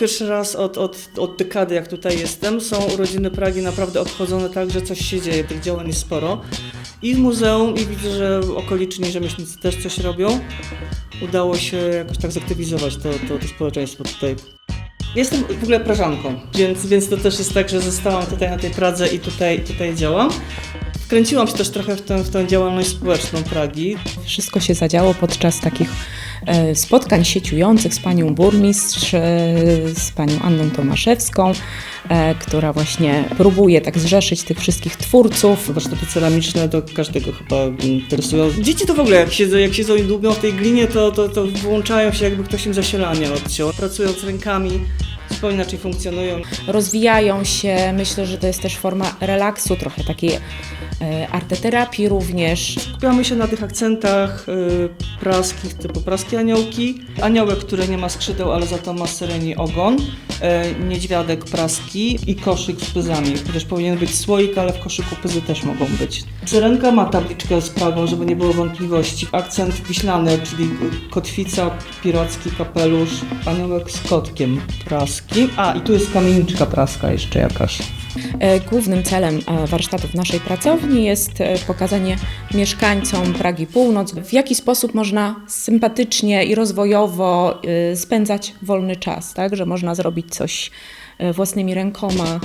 Pierwszy raz od, od, od dekady, jak tutaj jestem, są urodziny Pragi naprawdę obchodzone tak, że coś się dzieje, tych działań jest sporo. I w muzeum, i widzę, że okoliczni rzemieślnicy też coś robią. Udało się jakoś tak zaktywizować to, to, to społeczeństwo tutaj. Jestem w ogóle Prażanką, więc, więc to też jest tak, że zostałam tutaj na tej Pradze i tutaj, tutaj działam. Wkręciłam się też trochę w tę, w tę działalność społeczną Pragi. Wszystko się zadziało podczas takich spotkań sieciujących z panią burmistrz, e, z panią Anną Tomaszewską, e, która właśnie próbuje tak zrzeszyć tych wszystkich twórców. Warsztaty ceramiczne to każdego chyba interesują. Dzieci to w ogóle, jak siedzą, jak siedzą i dłubią w tej glinie, to, to, to włączają się jakby ktoś im zasilanie odciął. Pracują z rękami, zupełnie inaczej funkcjonują. Rozwijają się, myślę, że to jest też forma relaksu, trochę takiej e, arteterapii również. Skupiamy się na tych akcentach y, praskich, typu praskie aniołki. Aniołek, który nie ma skrzydeł, ale za to ma syreni ogon. Y, niedźwiadek praski i koszyk z pyzami. Chociaż powinien być słoik, ale w koszyku pyzy też mogą być. Syrenka ma tabliczkę z Pragą, żeby nie było wątpliwości. Akcent wiślany, czyli kotwica, piracki kapelusz, aniołek z kotkiem praski. A, i tu jest kamieniczka praska jeszcze jakaś. E, Głównym celem e, warsztatów naszej pracowni jest e, pokazanie mieszkańcom Pragi Północ, w jaki sposób można sympatycznie i rozwojowo spędzać wolny czas, tak? że można zrobić coś własnymi rękoma,